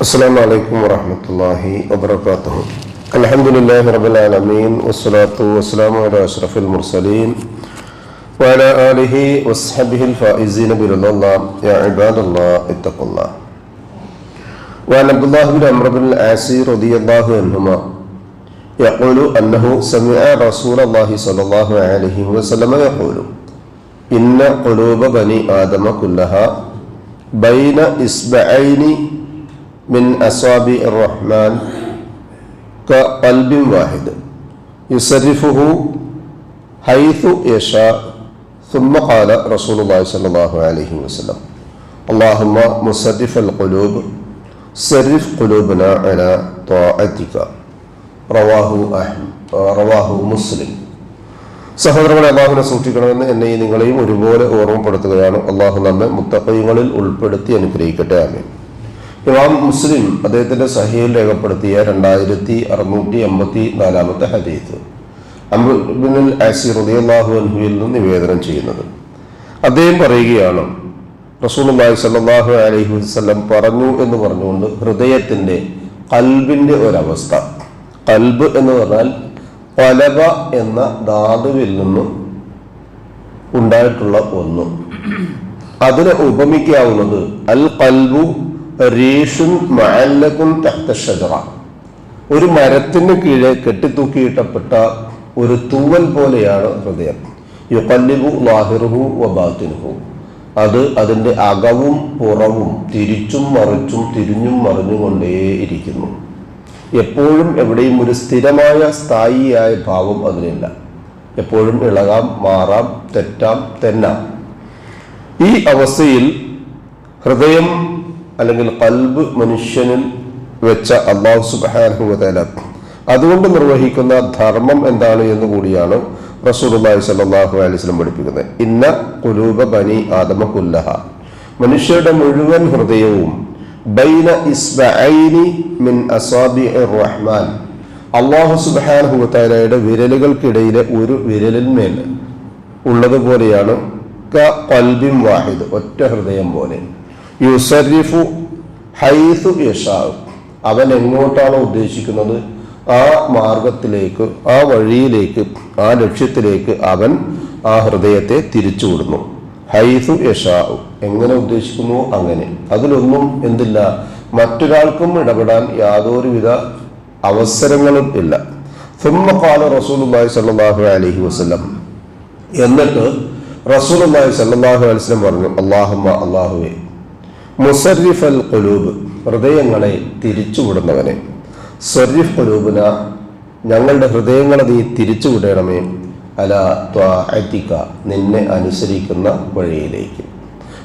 السلام عليكم ورحمة الله وبركاته الحمد لله رب العالمين والصلاة والسلام على أشرف المرسلين وعلى آله وصحبه الفائزين برضا الله يا عباد الله اتقوا الله وعن عبد الله بن عمرو بن العاص رضي الله عنهما يقول أنه سمع رسول الله صلى الله عليه وسلم يقول إن قلوب بني آدم كلها بين إصبعين من أصابع الرحمن كقلب واحد يصرفه حيث يشاء ثم قال رسول الله صلى الله عليه وسلم اللهم مصرف القلوب صرف قلوبنا على طاعتك റവാഹു റവാഹു മുസ്ലിം സഹോദരങ്ങളെ അള്ളാഹുവിനെ സൂക്ഷിക്കണമെന്ന് എന്നെയും നിങ്ങളെയും ഒരുപോലെ ഓർമ്മപ്പെടുത്തുകയാണ് അള്ളാഹു നമ്മെ മുത്തക്കൈകളിൽ ഉൾപ്പെടുത്തി അനുഗ്രഹിക്കട്ടെ ആമേ ഇമാം മുസ്ലിം അദ്ദേഹത്തിന്റെ സഹിയിൽ രേഖപ്പെടുത്തിയ രണ്ടായിരത്തി അറുന്നൂറ്റി എൺപത്തി നാലാമത്തെ ഹദീത്ത് ആസി റളിയല്ലാഹു അൻഹുവിൽ നിന്ന് നിവേദനം ചെയ്യുന്നത്. അദ്ദേഹം പറയുകയാണ് റസൂലുള്ളാഹി സ്വല്ലല്ലാഹു അലൈഹി വസല്ലം പറഞ്ഞു എന്ന് പറഞ്ഞുകൊണ്ട് ഹൃദയത്തിന്റെ കൽബിന്റെ ഒരവസ്ഥ. കൽബ് എന്ന് പറഞ്ഞാൽ പലബ എന്ന ധാതുവിൽ നിന്നും ഉണ്ടായിട്ടുള്ള ഒന്ന്. അതിനെ ഉപമിക്കാവുന്നത് അൽ കൽബു റീഷുൻ മഅല്ലകുൻ തഹ്തഷജറ ഒരു മരത്തിന് കീഴെ കെട്ടിത്തൂക്കിയിട്ടപ്പെട്ട ഒരു തൂവൽ പോലെയാണ് ഹൃദയം. യുക്കല്ലിബു ലാഹിറുഹു വബാത്തിനുഹു അത് അതിന്റെ അകവും പുറവും തിരിച്ചും മറിച്ചും തിരിഞ്ഞും മറിഞ്ഞുകൊണ്ടേയിരിക്കുന്നു എപ്പോഴും എവിടെയും ഒരു സ്ഥിരമായ സ്ഥായിയായ ഭാവം അതിനില്ല. എപ്പോഴും ഇളകാം മാറാം തെറ്റാം തെന്നാം. ഈ അവസ്ഥയിൽ ഹൃദയം അല്ലെങ്കിൽ കൽബ് മനുഷ്യനിൽ വെച്ച അള്ളാഹു സുബാനുഹുല അതുകൊണ്ട് നിർവഹിക്കുന്ന ധർമ്മം എന്താണ് എന്ന് കൂടിയാണ് റസൂലുള്ളാഹി സ്വല്ലല്ലാഹു അലൈഹി വസല്ലം പഠിപ്പിക്കുന്നത്. ഇന്ന കുലൂബ ബനി ആദമ കുല്ലഹ. മനുഷ്യരുടെ മുഴുവൻ ഹൃദയവും ബൈന ഇസ്ബഅൈനി മിൻ അസാബിഇർ റഹ്മാൻ. അള്ളാഹു സുബ്ഹാനഹു വതആലയുടെ വിരലുകൾക്കിടയിലെ ഒരു വിരലിന്മേൽ ഉള്ളതുപോലെയാണ് ക ഖൽബിൻ വാഹിദ് ഒറ്റ ഹൃദയം പോലെ. യുസരിഫു ഹൈസു യഷാവ് അവൻ എങ്ങോട്ടാണോ ഉദ്ദേശിക്കുന്നത്? ആ മാർഗത്തിലേക്ക് ആ വഴിയിലേക്ക് ആ ലക്ഷ്യത്തിലേക്ക് അവൻ ആ ഹൃദയത്തെ തിരിച്ചുവിടുന്നു ഹൈസു യഷാവ് എങ്ങനെ ഉദ്ദേശിക്കുന്നു? അങ്ങനെ. അതിലൊന്നും എന്തില്ല. മറ്റൊരാൾക്കും ഇടപെടാൻ യാതൊരുവിധ അവസരങ്ങളും ഇല്ല. സുമ്മക്കാല റസൂലുള്ളാഹി സ്വല്ലല്ലാഹു അലഹി വസ്ലം എന്നിട്ട് റസൂലുള്ളാഹി സ്വല്ലല്ലാഹു അലൈഹി വസല്ലം പറഞ്ഞു അല്ലാഹുമ്മ അല്ലാഹുവേ മുസരിഫ് അൽ കുലൂബ് ഹൃദയങ്ങളെ തിരിച്ചുവിടുന്നവനെ. സൊരിഫ് ഖുലൂബിന ഞങ്ങളുടെ ഹൃദയങ്ങളെ നീ തിരിച്ചുവിടണമേ. അല ത്വാഅതിക നിന്നെ അനുസരിക്കുന്ന വഴിയിലേക്ക്.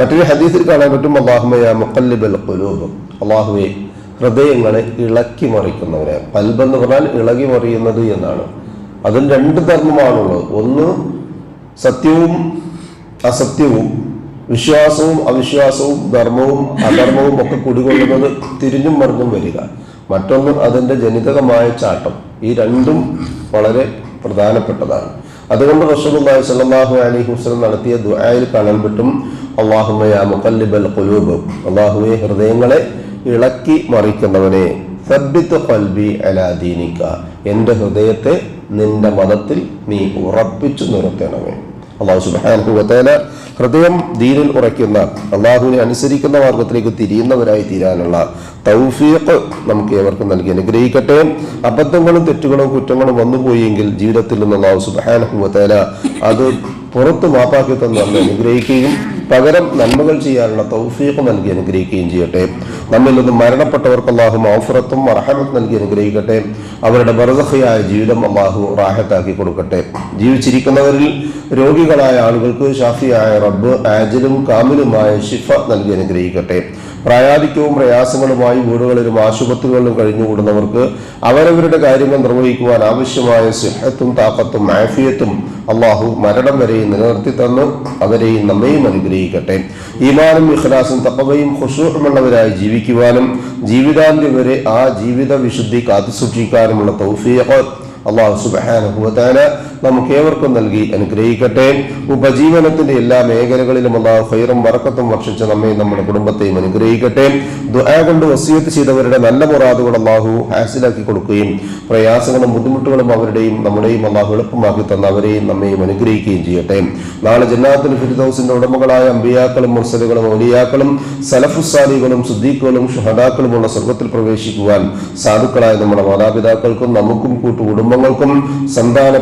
മറ്റൊരു ഹദീസിൽ കാണാൻ പറ്റും അള്ളാഹുമയ മുക്കല്ലിബൽ കുലൂബ് അള്ളാഹുവെ ഹൃദയങ്ങളെ ഇളക്കി മറിക്കുന്നവനെ. പൽബെന്ന് പറഞ്ഞാൽ ഇളകി മറിയുന്നത് എന്നാണ്. അതിൽ രണ്ട് ധർമ്മമാണുള്ളത്. ഒന്ന് സത്യവും അസത്യവും വിശ്വാസവും അവിശ്വാസവും ധർമ്മവും അധർമ്മവും ഒക്കെ കുടികൊള്ളുന്നത് തിരിഞ്ഞും മറിഞ്ഞും വരിക. മറ്റൊന്ന് അതിന്റെ ജനിതകമായ ചാട്ടം. ഈ രണ്ടും വളരെ പ്രധാനപ്പെട്ടതാണ്. അതുകൊണ്ട് റസൂലുള്ളാഹി സ്വല്ലല്ലാഹു അലൈഹി വസല്ലം നടത്തിയ ദുആയിൽ കാണാൻ പറ്റും അല്ലാഹുമ്മ യാ മുഖല്ലിബൽ ഖുലൂബ്. അല്ലാഹുവേ ഹൃദയങ്ങളെ ഇളക്കി മറിക്കുന്നവനെ സബ്ബിത്ത് അലാ ദീനിക. എന്റെ ഹൃദയത്തെ നിന്റെ മതത്തിൽ നീ ഉറപ്പിച്ചു നിർത്തണമേ അള്ളാഹു സുബ്ഹാനഹു വതആല ഹൃദയം ദീനിൽ ഉറയ്ക്കുന്ന അള്ളാഹുവിനെ അനുസരിക്കുന്ന മാർഗത്തിലേക്ക് തിരിയുന്നവരായി തീരാനുള്ള തൗഫീഖ് നമുക്ക് ഏവർക്കും നൽകി. അനുഗ്രഹിക്കട്ടെ. അബദ്ധങ്ങളും തെറ്റുകളും കുറ്റങ്ങളും വന്നുപോയെങ്കിൽ ജീവിതത്തിൽ നിന്നുള്ള വതആല അത് പുറത്ത് മാപ്പാക്കി തന്നെ അനുഗ്രഹിക്കുകയും പകരം നന്മകൾ ചെയ്യാനുള്ള തൗഫീഖ് നൽകി അനുഗ്രഹിക്കുകയും ചെയ്യട്ടെ. നമ്മിൽ നിന്ന് മരണപ്പെട്ടവർക്ക് അള്ളാഹു മൗഫറത്തും അർഹമത്ത് നൽകി അനുഗ്രഹിക്കട്ടെ. അവരുടെ ബർദഹയായ ജീവിതം അള്ളാഹു റാഹത്താക്കി കൊടുക്കട്ടെ. ജീവിച്ചിരിക്കുന്നവരിൽ രോഗികളായ ആളുകൾക്ക് ഷാഫിയായ റബ്ബ് ആജിലും കാമിലുമായ ഷിഫ നൽകി അനുഗ്രഹിക്കട്ടെ. പ്രായാധിക്യവും പ്രയാസങ്ങളുമായി വീടുകളിലും ആശുപത്രികളിലും കഴിഞ്ഞുകൂടുന്നവർക്ക് അവരവരുടെ കാര്യങ്ങൾ നിർവഹിക്കുവാൻ ആവശ്യമായ സിഹത്തും താക്കത്തും ആഫിയത്തും അള്ളാഹു മരണം വരെയും നിലനിർത്തി തന്നു അവരെയും നമ്മയും അനുഗ്രഹിക്കട്ടെ. ഈമാനും ഇഖ്ലാസും തപ്പവയും ഹുസൂഹമുള്ളവരായി ജീവിക്കുവാനും ജീവിതാന്ത്യം വരെ ആ ജീവിത വിശുദ്ധി കാത്തുസൂക്ഷിക്കാനുമുള്ള തൗഫീഖ് അള്ളാഹു സുബാനുഭവത്താന നമുക്ക് ഏവർക്കും നൽകി അനുഗ്രഹിക്കട്ടെ. ഉപജീവനത്തിന്റെ എല്ലാ മേഖലകളിലും അള്ളാഹു ഖൈറും വറക്കത്തും വർഷിച്ച് നമ്മെ നമ്മുടെ കുടുംബത്തെയും അനുഗ്രഹിക്കട്ടെ. ദുആ കൊണ്ട് വസീയത്ത് ചെയ്തവരുടെ നല്ല മുറാദുകൾ അള്ളാഹു ഹാസിലാക്കി കൊടുക്കുകയും പ്രയാസങ്ങളും ബുദ്ധിമുട്ടുകളും അവരുടെയും നമ്മുടെയും അള്ളാഹു എളുപ്പമാക്കി തന്ന അവരെയും നമ്മയും അനുഗ്രഹിക്കുകയും ചെയ്യട്ടെ. നാളെ ജന്നാത്തുൽ ഫിരിദൌസിന്റെ ഉടമകളായ അമ്പിയാക്കളും മുർസലുകളും ഔലിയാക്കളും സലഫുസാലികളും സുദ്ദീഖുകളും ഷഹദാക്കളുമുള്ള സ്വർഗത്തിൽ പ്രവേശിക്കുവാൻ സാധുക്കളായ നമ്മുടെ മാതാപിതാക്കൾക്കും നമുക്കും കൂട്ടു കുടുംബങ്ങൾക്കും സന്താന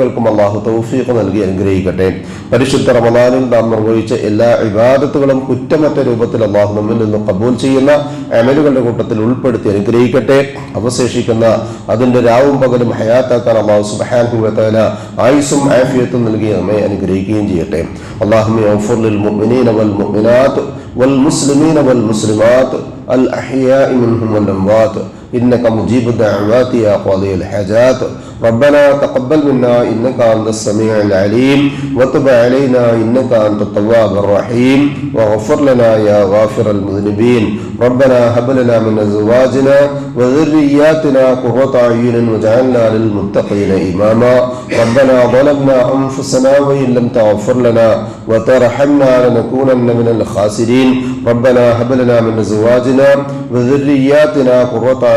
പരമ്പരകൾക്കും അള്ളാഹു തൗഫീഖ് നൽകി അനുഗ്രഹിക്കട്ടെ പരിശുദ്ധ റമദാനിൽ നാം നിർവഹിച്ച എല്ലാ ഇബാദത്തുകളും കുറ്റമറ്റ രൂപത്തിൽ അള്ളാഹു നമ്മിൽ നിന്ന് കബൂൽ ചെയ്യുന്ന അമലുകളുടെ കൂട്ടത്തിൽ ഉൾപ്പെടുത്തി അനുഗ്രഹിക്കട്ടെ അവശേഷിക്കുന്ന അതിന്റെ രാവും പകലും ഹയാത്താക്കാൻ അള്ളാഹു സുബാൻഹുല ആയുസും ആഫിയത്തും നൽകി നമ്മെ അനുഗ്രഹിക്കുകയും ചെയ്യട്ടെ അള്ളാഹുമി للمؤمنين والمؤمنات والمسلمين والمسلمات الأحياء منهم والأموات إنك مجيب الدعوات يا قاضي الحاجات ربنا تقبل منا إنك أنت السميع العليم وتب علينا إنك أنت التواب الرحيم واغفر لنا يا غافر المذنبين ربنا هب لنا من أزواجنا وذرياتنا قرة أعين واجعلنا للمتقين إماما ربنا ظلمنا أنفسنا وإن لم تغفر لنا وترحمنا لنكونن من الخاسرين ربنا هب لنا من أزواجنا وذرياتنا قرة